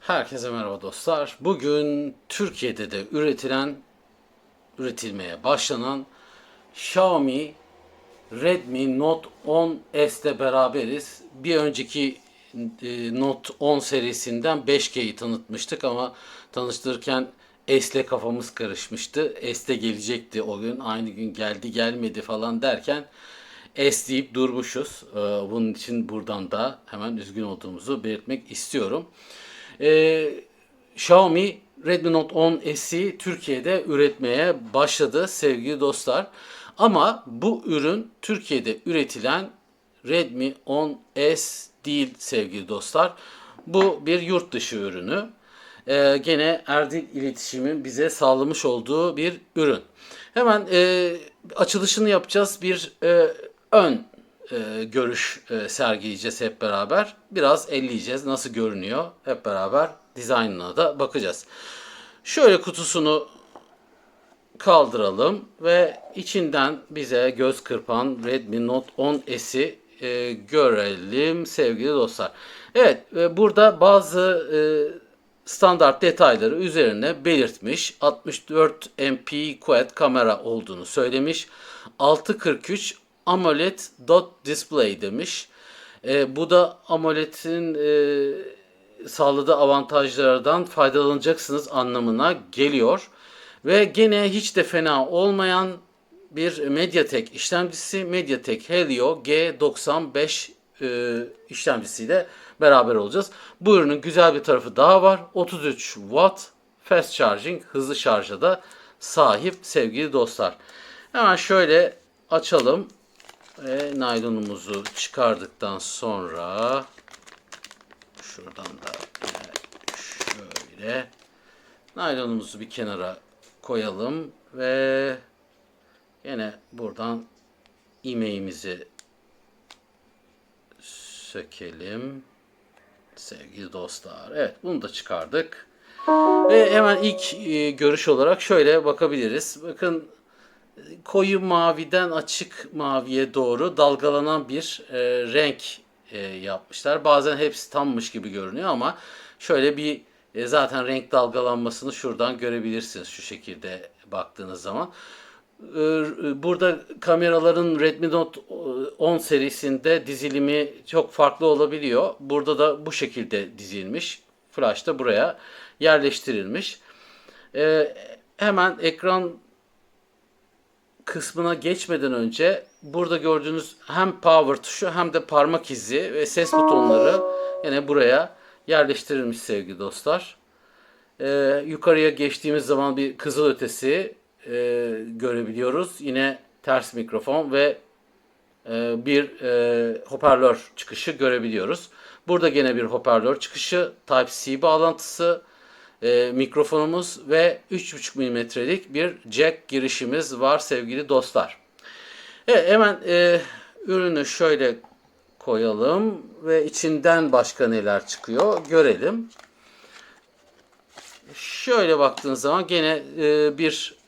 Herkese merhaba dostlar. Bugün Türkiye'de de üretilen, üretilmeye başlanan Xiaomi Redmi Note 10 S ile beraberiz. Bir önceki e, Note 10 serisinden 5G'yi tanıtmıştık ama tanıştırırken S ile kafamız karışmıştı. S gelecekti o gün. Aynı gün geldi gelmedi falan derken S deyip durmuşuz. Ee, Bunun için buradan da hemen üzgün olduğumuzu belirtmek istiyorum. Ee, Xiaomi Redmi Note 10 S'i Türkiye'de üretmeye başladı sevgili dostlar. Ama bu ürün Türkiye'de üretilen Redmi 10 S değil sevgili dostlar. Bu bir yurt dışı ürünü. Ee, gene Erdil İletişim'in bize sağlamış olduğu bir ürün. Hemen e, açılışını yapacağız. Bir e, ön e, görüş e, sergileyeceğiz hep beraber. Biraz elleyeceğiz nasıl görünüyor hep beraber dizaynına da bakacağız. Şöyle kutusunu kaldıralım ve içinden bize göz kırpan Redmi Note 10 S'i e, görelim sevgili dostlar. Evet e, burada bazı e, standart detayları üzerine belirtmiş. 64 MP Quad kamera olduğunu söylemiş. 643 AMOLED dot display demiş. E, bu da AMOLED'in e, sağladığı avantajlardan faydalanacaksınız anlamına geliyor. Ve gene hiç de fena olmayan bir MediaTek işlemcisi MediaTek Helio G95 e, işlemcisiyle beraber olacağız. Bu ürünün güzel bir tarafı daha var. 33 Watt fast charging hızlı şarja da sahip sevgili dostlar. Hemen şöyle açalım ve naylonumuzu çıkardıktan sonra şuradan da şöyle naylonumuzu bir kenara koyalım ve yine buradan imeğimizi sökelim. Sevgili dostlar. Evet bunu da çıkardık. Ve hemen ilk e, görüş olarak şöyle bakabiliriz. Bakın koyu maviden açık maviye doğru dalgalanan bir e, renk e, yapmışlar. Bazen hepsi tammış gibi görünüyor ama şöyle bir e, zaten renk dalgalanmasını şuradan görebilirsiniz şu şekilde baktığınız zaman. E, Burada kameraların Redmi Note 10 serisinde dizilimi çok farklı olabiliyor. Burada da bu şekilde dizilmiş. Flash da buraya yerleştirilmiş. E, hemen ekran kısmına geçmeden önce burada gördüğünüz hem power tuşu hem de parmak izi ve ses butonları yine buraya yerleştirilmiş sevgili dostlar. Ee, yukarıya geçtiğimiz zaman bir kızıl ötesi e, görebiliyoruz. Yine ters mikrofon ve e, bir e, hoparlör çıkışı görebiliyoruz. Burada gene bir hoparlör çıkışı, Type-C bağlantısı, e, mikrofonumuz ve 3.5 milimetrelik bir jack girişimiz var sevgili dostlar. Evet, hemen e, ürünü şöyle koyalım ve içinden başka neler çıkıyor görelim. Şöyle baktığınız zaman gene e, bir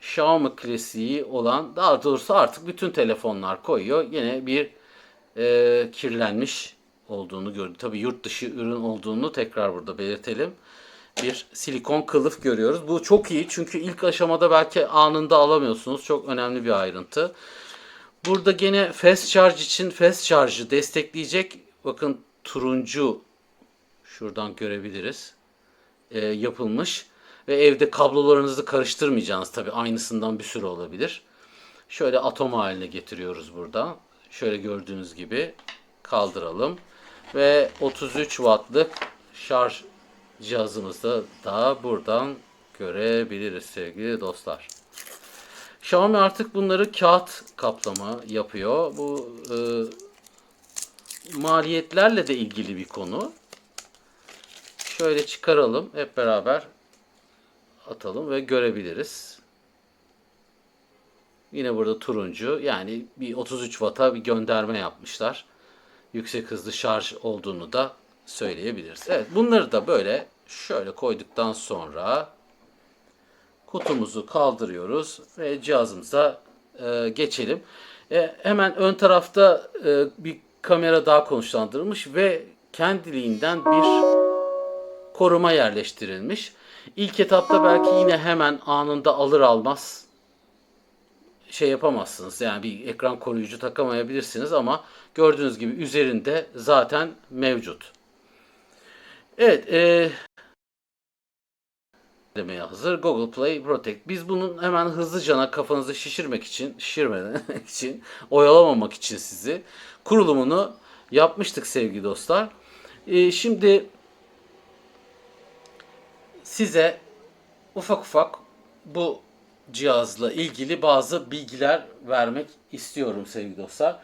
Xiaomi klasiği olan daha doğrusu artık bütün telefonlar koyuyor. Yine bir e, kirlenmiş olduğunu gördüm. Tabii yurt dışı ürün olduğunu tekrar burada belirtelim. Bir silikon kılıf görüyoruz. Bu çok iyi çünkü ilk aşamada belki anında alamıyorsunuz. Çok önemli bir ayrıntı. Burada gene fast charge için fast charge'ı destekleyecek. Bakın turuncu şuradan görebiliriz. E, yapılmış. Ve evde kablolarınızı karıştırmayacağınız tabii aynısından bir sürü olabilir. Şöyle atom haline getiriyoruz burada. Şöyle gördüğünüz gibi kaldıralım. Ve 33 wattlık şarj cihazımızda da buradan görebiliriz sevgili dostlar. Xiaomi artık bunları kağıt kaplama yapıyor. Bu e, maliyetlerle de ilgili bir konu. Şöyle çıkaralım hep beraber atalım ve görebiliriz. Yine burada turuncu yani bir 33 Watt'a bir gönderme yapmışlar. Yüksek hızlı şarj olduğunu da söyleyebiliriz. Evet bunları da böyle şöyle koyduktan sonra kutumuzu kaldırıyoruz ve cihazımıza e, geçelim. E, hemen ön tarafta e, bir kamera daha konuşlandırılmış ve kendiliğinden bir koruma yerleştirilmiş. İlk etapta belki yine hemen anında alır almaz şey yapamazsınız. Yani bir ekran koruyucu takamayabilirsiniz ama gördüğünüz gibi üzerinde zaten mevcut. Evet, e, demeye hazır. Google Play Protect. Biz bunun hemen hızlıcana kafanızı şişirmek için, şişirmeden için, oyalamamak için sizi kurulumunu yapmıştık sevgili dostlar. E, şimdi size ufak ufak bu cihazla ilgili bazı bilgiler vermek istiyorum sevgili dostlar.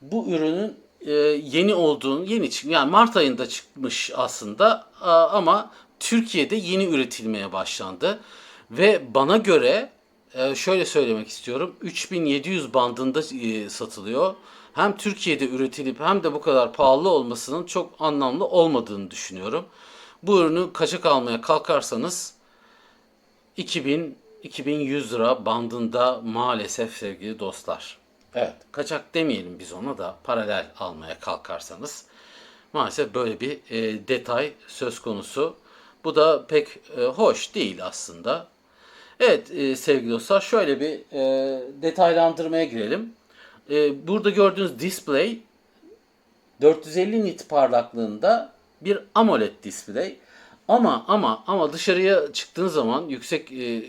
Bu ürünün e, yeni olduğunu, yeni çık yani Mart ayında çıkmış aslında a- ama Türkiye'de yeni üretilmeye başlandı ve bana göre e, şöyle söylemek istiyorum 3700 bandında e, satılıyor. Hem Türkiye'de üretilip hem de bu kadar pahalı olmasının çok anlamlı olmadığını düşünüyorum. Bu ürünü kaçak almaya kalkarsanız 2000 2100 lira bandında maalesef sevgili dostlar. Evet, kaçak demeyelim biz ona da paralel almaya kalkarsanız maalesef böyle bir e, detay söz konusu. Bu da pek e, hoş değil aslında. Evet e, sevgili dostlar şöyle bir e, detaylandırmaya girelim. E, burada gördüğünüz display 450 nit parlaklığında bir AMOLED display. Ama ama ama dışarıya çıktığınız zaman yüksek e,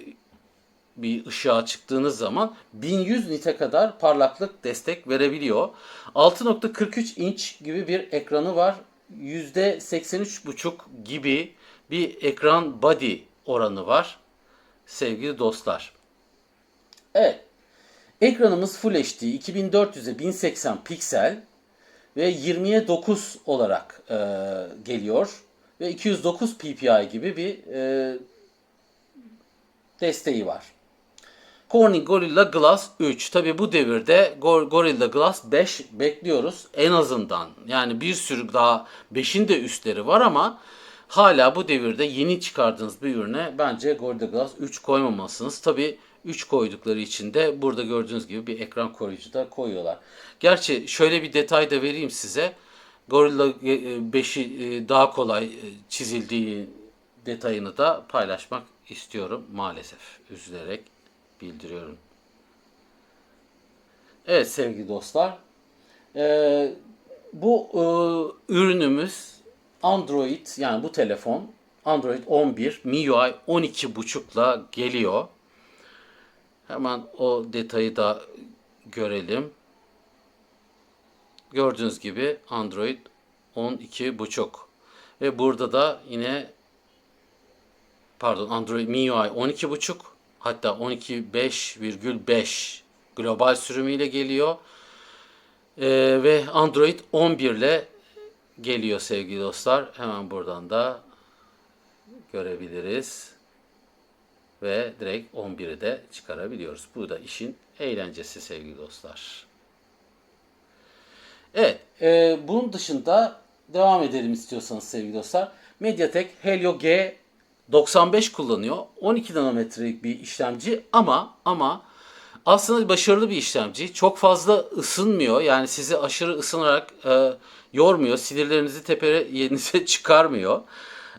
bir ışığa çıktığınız zaman 1100 nite kadar parlaklık destek verebiliyor. 6.43 inç gibi bir ekranı var. %83.5 gibi bir ekran body oranı var sevgili dostlar. Evet. Ekranımız Full HD 2400'e 1080 piksel ve 20'ye 9 olarak e, geliyor ve 209 ppi gibi bir e, desteği var. Corning Gorilla Glass 3. Tabi bu devirde Gor- Gorilla Glass 5 bekliyoruz en azından. Yani bir sürü daha 5'in de üstleri var ama hala bu devirde yeni çıkardığınız bir ürüne bence Gorilla Glass 3 koymamalısınız. Tabi 3 koydukları için de burada gördüğünüz gibi bir ekran koruyucu da koyuyorlar. Gerçi şöyle bir detay da vereyim size. Gorilla 5'i daha kolay e, çizildiği detayını da paylaşmak istiyorum maalesef. Üzülerek bildiriyorum. Evet sevgili dostlar. Ee, bu e, ürünümüz Android yani bu telefon Android 11 MIUI 12.5'la geliyor. Hemen o detayı da görelim. Gördüğünüz gibi Android 12.5 ve burada da yine pardon Android MIUI 12.5 hatta 12.5,5 global sürümüyle geliyor. Ee, ve Android 11 ile geliyor sevgili dostlar. Hemen buradan da görebiliriz. Ve direkt 11'i de çıkarabiliyoruz. Bu da işin eğlencesi sevgili dostlar. Evet, e, bunun dışında devam edelim istiyorsanız sevgili dostlar. MediaTek Helio G 95 kullanıyor. 12 nanometrelik bir işlemci ama ama aslında başarılı bir işlemci. Çok fazla ısınmıyor. Yani sizi aşırı ısınarak e, yormuyor. Sinirlerinizi tepenize çıkarmıyor.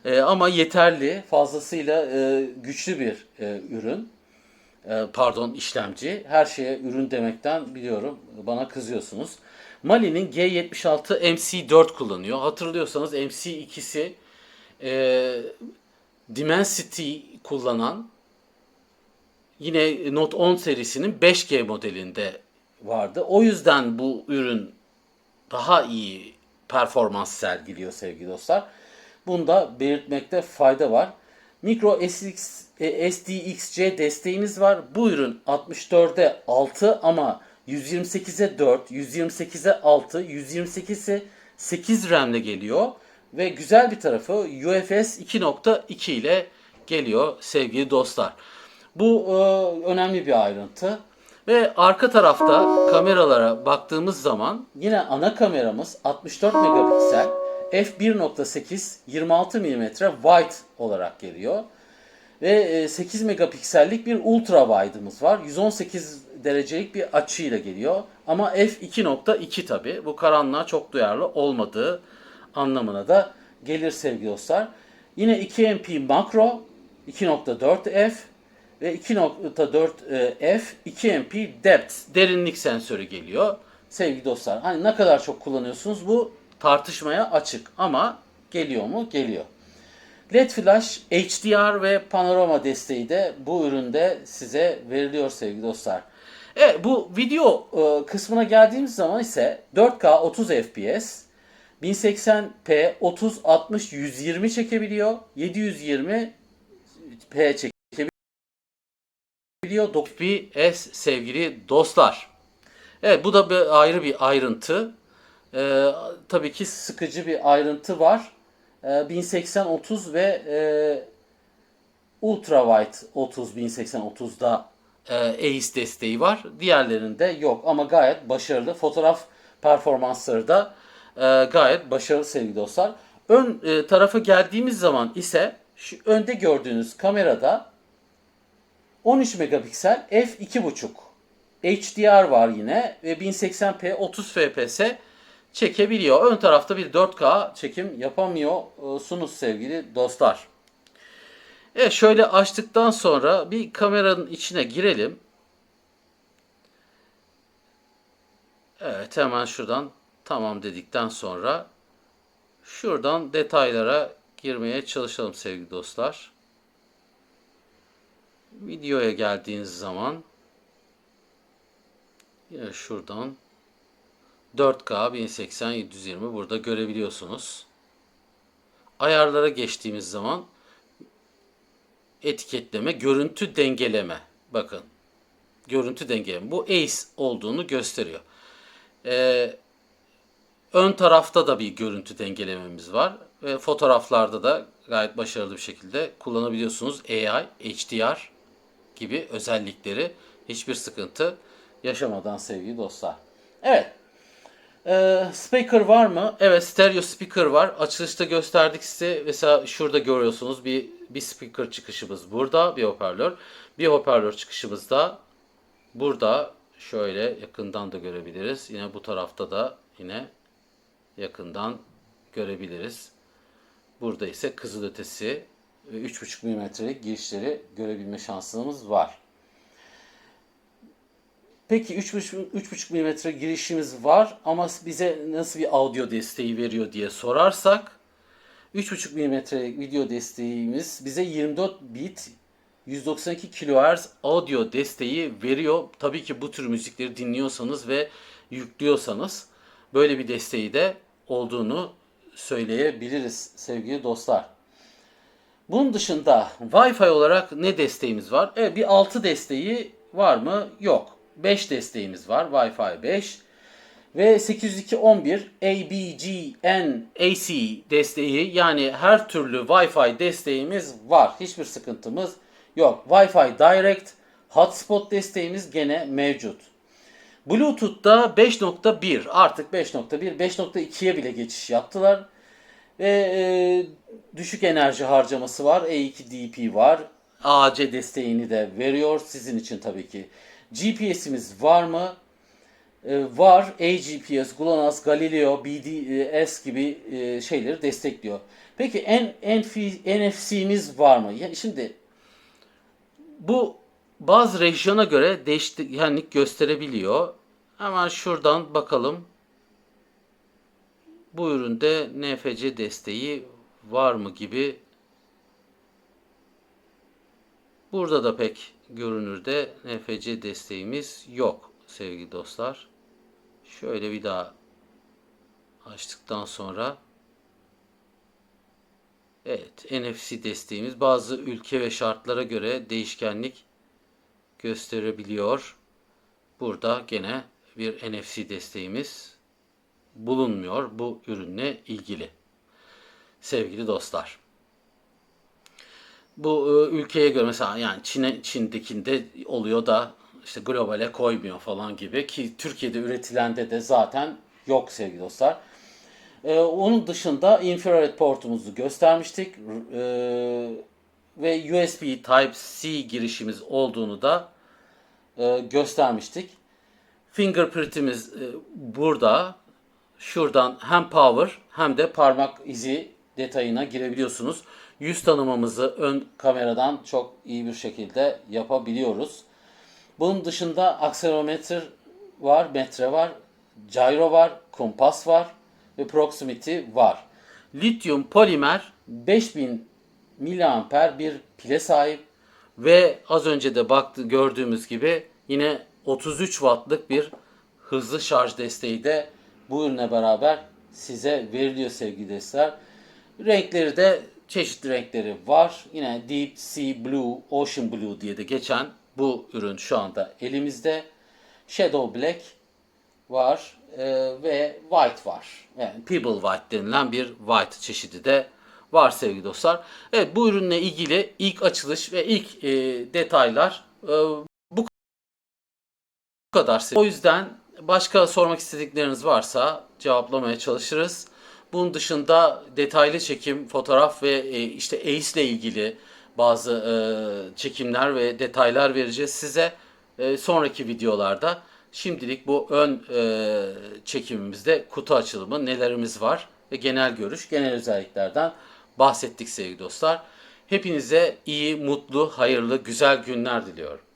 E, ama yeterli, fazlasıyla e, güçlü bir e, ürün. E, pardon işlemci. Her şeye ürün demekten biliyorum. Bana kızıyorsunuz. Mali'nin G76 MC4 kullanıyor. Hatırlıyorsanız MC2'si e, Dimensity kullanan yine Note 10 serisinin 5G modelinde vardı. O yüzden bu ürün daha iyi performans sergiliyor sevgili dostlar. Bunu da belirtmekte fayda var. Micro SX, e, SDXC desteğiniz var. Bu ürün 64'e 6 ama 128'e 4, 128'e 6, 128'e 8 RAM'le geliyor. Ve güzel bir tarafı UFS 2.2 ile geliyor sevgili dostlar. Bu e, önemli bir ayrıntı. Ve arka tarafta kameralara baktığımız zaman yine ana kameramız 64 megapiksel f1.8 26 mm wide olarak geliyor. Ve e, 8 megapiksellik bir ultra wide'ımız var. 118 derecelik bir açıyla geliyor. Ama f2.2 tabi. Bu karanlığa çok duyarlı olmadığı anlamına da gelir sevgili dostlar. Yine 2MP makro 2.4F ve 2.4F 2MP depth derinlik sensörü geliyor. Sevgili dostlar hani ne kadar çok kullanıyorsunuz bu tartışmaya açık ama geliyor mu? Geliyor. LED flash, HDR ve panorama desteği de bu üründe size veriliyor sevgili dostlar. Evet bu video e, kısmına geldiğimiz zaman ise 4K 30 FPS, 1080p 30 60 120 çekebiliyor. 720p çekebiliyor. 9 FPS sevgili dostlar. Evet bu da bir ayrı bir ayrıntı. Ee, tabii ki sıkıcı bir ayrıntı var. Ee, 1080 30 ve e, ultra wide 30 1080 30'da e, AIS desteği var. Diğerlerinde yok ama gayet başarılı. Fotoğraf performansları da e, gayet başarılı sevgili dostlar. Ön e, tarafa geldiğimiz zaman ise şu önde gördüğünüz kamerada 13 megapiksel f2.5 HDR var yine ve 1080p 30 fps çekebiliyor. Ön tarafta bir 4K çekim yapamıyorsunuz sevgili dostlar. Evet şöyle açtıktan sonra bir kameranın içine girelim. Evet hemen şuradan tamam dedikten sonra şuradan detaylara girmeye çalışalım sevgili dostlar. Videoya geldiğiniz zaman yine şuradan 4K 1080 720 burada görebiliyorsunuz. Ayarlara geçtiğimiz zaman etiketleme, görüntü dengeleme. Bakın. Görüntü dengeleme. Bu ACE olduğunu gösteriyor. Ee, ön tarafta da bir görüntü dengelememiz var. Ve fotoğraflarda da gayet başarılı bir şekilde kullanabiliyorsunuz. AI, HDR gibi özellikleri hiçbir sıkıntı yaşamadan sevgili dostlar. Evet. Ee, speaker var mı? Evet stereo speaker var. Açılışta gösterdik size. Mesela şurada görüyorsunuz bir bir speaker çıkışımız burada bir hoparlör. Bir hoparlör çıkışımız da burada şöyle yakından da görebiliriz. Yine bu tarafta da yine yakından görebiliriz. Burada ise kızılötesi ve 3.5 mm'lik girişleri görebilme şansımız var. Peki 3.5 mm girişimiz var ama bize nasıl bir audio desteği veriyor diye sorarsak 3.5 mm video desteğimiz bize 24 bit 192 kHz audio desteği veriyor. Tabii ki bu tür müzikleri dinliyorsanız ve yüklüyorsanız böyle bir desteği de olduğunu söyleyebiliriz sevgili dostlar. Bunun dışında Wi-Fi olarak ne desteğimiz var? Evet bir 6 desteği var mı? Yok. 5 desteğimiz var. Wi-Fi 5. Ve 802.11 ABGN AC desteği yani her türlü Wi-Fi desteğimiz var. Hiçbir sıkıntımız yok. Wi-Fi Direct hotspot desteğimiz gene mevcut. Bluetooth'ta 5.1 artık 5.1 5.2'ye bile geçiş yaptılar. Ve e, düşük enerji harcaması var. E2 DP var. AC desteğini de veriyor sizin için tabii ki. GPS'imiz var mı? Ee, var. AGPS, GLONASS, Galileo, BDS gibi e, şeyleri destekliyor. Peki en, NFC'miz var mı? Yani şimdi bu bazı rejyona göre değişkenlik gösterebiliyor. Hemen şuradan bakalım. Bu üründe NFC desteği var mı gibi. Burada da pek görünürde NFC desteğimiz yok sevgili dostlar. Şöyle bir daha açtıktan sonra Evet NFC desteğimiz bazı ülke ve şartlara göre değişkenlik gösterebiliyor. Burada gene bir NFC desteğimiz bulunmuyor bu ürünle ilgili. Sevgili dostlar. Bu e, ülkeye göre mesela yani Çin'e Çin'dekinde oluyor da işte globale koymuyor falan gibi ki Türkiye'de üretilende de zaten yok sevgili dostlar. Ee, onun dışında infrared portumuzu göstermiştik ee, ve USB Type-C girişimiz olduğunu da e, göstermiştik. Fingerprint'imiz e, burada. şuradan hem power hem de parmak izi detayına girebiliyorsunuz. Yüz tanımamızı ön kameradan çok iyi bir şekilde yapabiliyoruz. Bunun dışında akselerometre var, metre var, gyro var, kumpas var ve proximity var. Lityum polimer 5000 miliamper bir pile sahip ve az önce de baktı gördüğümüz gibi yine 33 wattlık bir hızlı şarj desteği de bu ürünle beraber size veriliyor sevgili dostlar. Renkleri de çeşitli renkleri var. Yine Deep Sea Blue, Ocean Blue diye de geçen bu ürün şu anda elimizde. Shadow Black var e, ve White var. Yani Pebble White denilen bir white çeşidi de var sevgili dostlar. Evet bu ürünle ilgili ilk açılış ve ilk e, detaylar e, kadar. O yüzden başka sormak istedikleriniz varsa cevaplamaya çalışırız. Bunun dışında detaylı çekim, fotoğraf ve e, işte ACE ile ilgili bazı e, çekimler ve detaylar vereceğiz size e, sonraki videolarda. Şimdilik bu ön çekimimizde kutu açılımı, nelerimiz var ve genel görüş, genel özelliklerden bahsettik sevgili dostlar. Hepinize iyi, mutlu, hayırlı, güzel günler diliyorum.